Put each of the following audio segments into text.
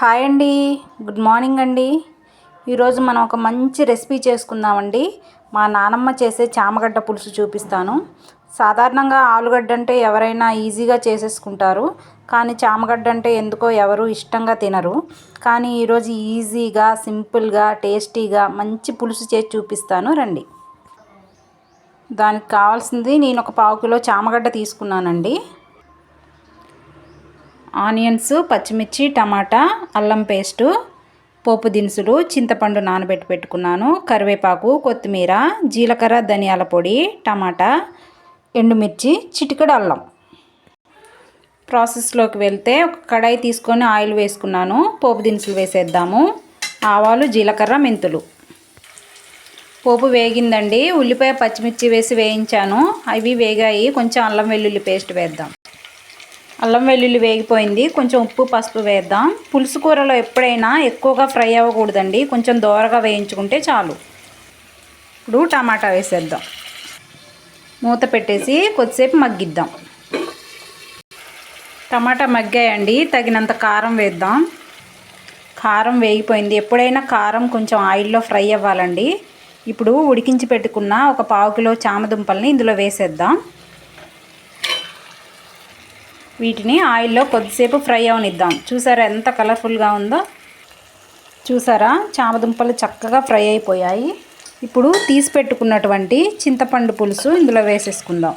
Hi అండి. Good morning అండి. ఈరోజు మనం ఒక మంచి రెసిపీ చేసుకుందామండి. మా నానమ్మ చేసే చామగడ్డ పులుసు చూపిస్తాను. సాధారణంగా ఆలుగడ్డ అంటే ఎవరైనా ఈజీగా చేసేసుకుంటారు. కానీ చామగడ్డ అంటే ఎందుకో ఎవరు ఇష్టంగా తినరు. కానీ ఈరోజు ఈజీగా సింపుల్గా టేస్టీగా మంచి పులుసు చేసి చూపిస్తాను. రండి. దానికి కావాల్సింది నేను ఒక పావు కిలో చామగడ్డ తీసుకున్నానండి. ఆనియన్స్ పచ్చిమిర్చి టమాటా అల్లం పేస్టు పోపు దినుసులు చింతపండు నానబెట్టి పెట్టుకున్నాను కరివేపాకు కొత్తిమీర జీలకర్ర ధనియాల పొడి టమాటా ఎండుమిర్చి చిటికెడు అల్లం. ప్రాసెస్లోకి వెళ్తే ఒక కడాయి తీసుకొని ఆయిల్ వేసుకున్నాను పోపు దినుసులు వేసేద్దాము. ఆవాలు జీలకర్ర మెంతులు. పోపు వేగిందండి ఉల్లిపాయ పచ్చిమిర్చి వేసి వేయించాను. అవి వేగాయి కొంచెం అల్లం వెల్లుల్లి పేస్ట్ వేద్దాం. అల్లం వెల్లుల్లి వేగిపోయింది. కొంచెం ఉప్పు పసుపు వేద్దాం. పులుసు కూరలో ఎప్పుడైనా ఎక్కువగా ఫ్రై అవ్వకూడదండి. కొంచెం దోరగా వేయించుకుంటే చాలు. ఇప్పుడు టమాటా వేసేద్దాం. మూత పెట్టేసి కొద్దిసేపు మగ్గిద్దాం. టమాటా మగ్గాయండి. తగినంత కారం వేద్దాం. కారం వేగిపోయింది. ఎప్పుడైనా కారం కొంచెం ఆయిల్లో ఫ్రై అవ్వాలండి. ఇప్పుడు ఉడికించి పెట్టుకున్న ఒక పావు కిలో చామదుంపల్ని ఇందులో వేసేద్దాం. వీటిని ఆయిల్లో కొద్దిసేపు ఫ్రై అవనిద్దాం. చూసారా ఎంత కలర్ఫుల్గా ఉందో? చూసారా? చామదుంపలు చక్కగా ఫ్రై అయిపోయాయి. ఇప్పుడు తీసి పెట్టుకున్నటువంటి చింతపండు పులుసు ఇందులో వేసేసుకుందాం.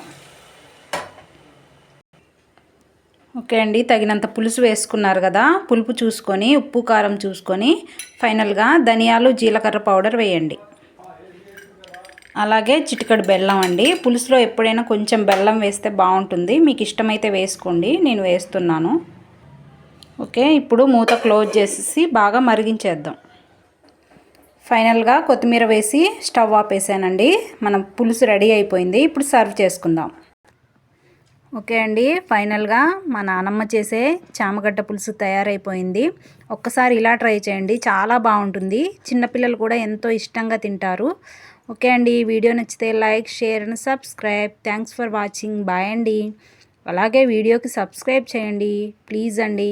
ఓకే అండి తగినంత పులుసు వేసుకున్నారు కదా. పులుపు చూసుకొని ఉప్పు కారం చూసుకొని ఫైనల్గా ధనియాలు జీలకర్ర పౌడర్ వేయండి. అలాగే చిటికడు బెల్లం అండి. పులుసులో ఎప్పుడైనా కొంచెం బెల్లం వేస్తే బాగుంటుంది. మీకు ఇష్టమైతే వేసుకోండి. నేను వేస్తున్నాను. ఓకే ఇప్పుడు మూత క్లోజ్ చేసేసి బాగా మరిగించేద్దాం. ఫైనల్గా కొత్తిమీర వేసి స్టవ్ ఆపేసానండి మనం పులుసు రెడీ అయిపోయింది. ఇప్పుడు సర్వ్ చేసుకుందాం. ఓకే అండి ఫైనల్గా మా నానమ్మ చేసే చామగడ్డ పులుసు తయారైపోయింది. ఒక్కసారి ఇలా ట్రై చేయండి. చాలా బాగుంటుంది. చిన్నపిల్లలు కూడా ఎంతో ఇష్టంగా తింటారు. ఓకే అండి. వీడియో నచ్చితే like share and subscribe. Thanks for watching. Bye అండి. అలాగే వీడియోకి సబ్స్క్రైబ్ చేయండి. ప్లీజ్ అండి.